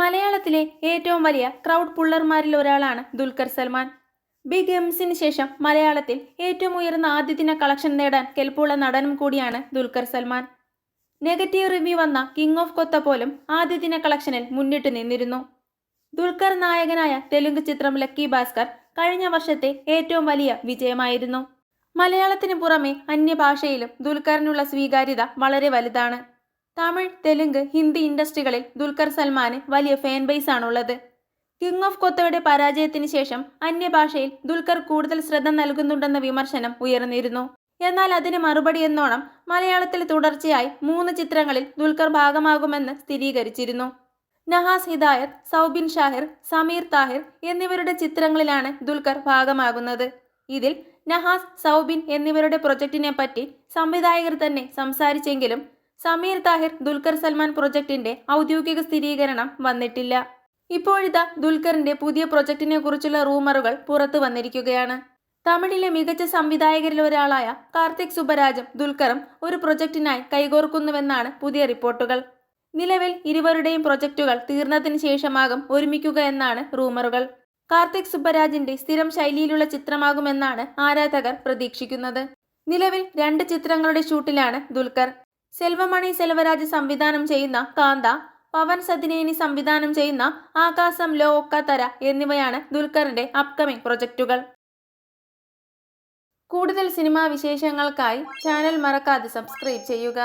മലയാളത്തിലെ ഏറ്റവും വലിയ ക്രൗഡ് പുള്ളർമാരിൽ ഒരാളാണ് ദുൽഖർ സൽമാൻ. ബിഗ് എംസിന് ശേഷം മലയാളത്തിൽ ഏറ്റവും ഉയർന്ന ആദ്യദിന കളക്ഷൻ നേടാൻ കെൽപ്പുള്ള നടനും കൂടിയാണ് ദുൽഖർ സൽമാൻ. നെഗറ്റീവ് റിവ്യൂ വന്ന കിങ് ഓഫ് കൊത്ത പോലും ആദ്യദിന കളക്ഷനിൽ മുന്നിട്ട് നിന്നിരുന്നു. ദുൽഖർ നായകനായ തെലുങ്ക് ചിത്രം ലക്കി ഭാസ്കർ കഴിഞ്ഞ വർഷത്തെ ഏറ്റവും വലിയ വിജയമായിരുന്നു. മലയാളത്തിന് പുറമെ അന്യഭാഷയിലും ദുൽഖറിനുള്ള സ്വീകാര്യത വളരെ വലുതാണ്. തമിഴ് തെലുങ്ക് ഹിന്ദി ഇൻഡസ്ട്രികളിൽ ദുൽഖർ സൽമാന് വലിയ ഫാൻ ബേസ് ആണുള്ളത്. കിങ് ഓഫ് കൊത്തയുടെ പരാജയത്തിന് ശേഷം അന്യഭാഷയിൽ ദുൽഖർ കൂടുതൽ ശ്രദ്ധ നൽകുന്നുണ്ടെന്ന വിമർശനം ഉയർന്നിരുന്നു. എന്നാൽ അതിന് മറുപടി എന്നോണം മലയാളത്തിൽ തുടർച്ചയായി മൂന്ന് ചിത്രങ്ങളിൽ ദുൽഖർ ഭാഗമാകുമെന്ന് സ്ഥിരീകരിച്ചിരുന്നു. നഹാസ് ഹിദായത്ത് സൗബിൻ ഷാഹിർ സമീർ താഹിർ എന്നിവരുടെ ചിത്രങ്ങളിലാണ് ദുൽഖർ ഭാഗമാകുന്നത്. ഇതിൽ നഹാസ് സൗബിൻ എന്നിവരുടെ പ്രൊജക്ടിനെ പറ്റി സംവിധായകർ തന്നെ സംസാരിച്ചെങ്കിലും സമീർ താഹിർ ദുൽഖർ സൽമാൻ പ്രൊജക്ടിന്റെ ഔദ്യോഗിക സ്ഥിരീകരണം വന്നിട്ടില്ല. ഇപ്പോഴിതാ ദുൽഖറിന്റെ പുതിയ പ്രൊജക്ടിനെ കുറിച്ചുള്ള റൂമറുകൾ പുറത്തു വന്നിരിക്കുകയാണ്. തമിഴിലെ മികച്ച സംവിധായകരിൽ ഒരാളായ കാർത്തിക് സുബരാജും ദുൽഖറും ഒരു പ്രൊജക്ടിനായി കൈകോർക്കുന്നുവെന്നാണ് പുതിയ റിപ്പോർട്ടുകൾ. നിലവിൽ ഇരുവരുടെയും പ്രൊജക്ടുകൾ തീർന്നതിന് ശേഷമാകും ഒരുമിക്കുക എന്നാണ് റൂമറുകൾ. കാർത്തിക് സുബരാജിന്റെ സ്ഥിരം ശൈലിയിലുള്ള ചിത്രമാകുമെന്നാണ് ആരാധകർ പ്രതീക്ഷിക്കുന്നത്. നിലവിൽ രണ്ട് ചിത്രങ്ങളുടെ ഷൂട്ടിലാണ് ദുൽഖർ. സെൽവമണി സെൽവരാജ് സംവിധാനം ചെയ്യുന്ന കാന്ത പവൻ സദിനേനി സംവിധാനം ചെയ്യുന്ന ആകാശം ലോ ഒക്കത്തര എന്നിവയാണ് ദുൽഖറിന്റെ അപ്കമിംഗ് പ്രൊജക്ടുകൾ കൂടുതൽ സിനിമാ വിശേഷങ്ങൾക്കായി ചാനൽ മറക്കാതെ സബ്സ്ക്രൈബ് ചെയ്യുക.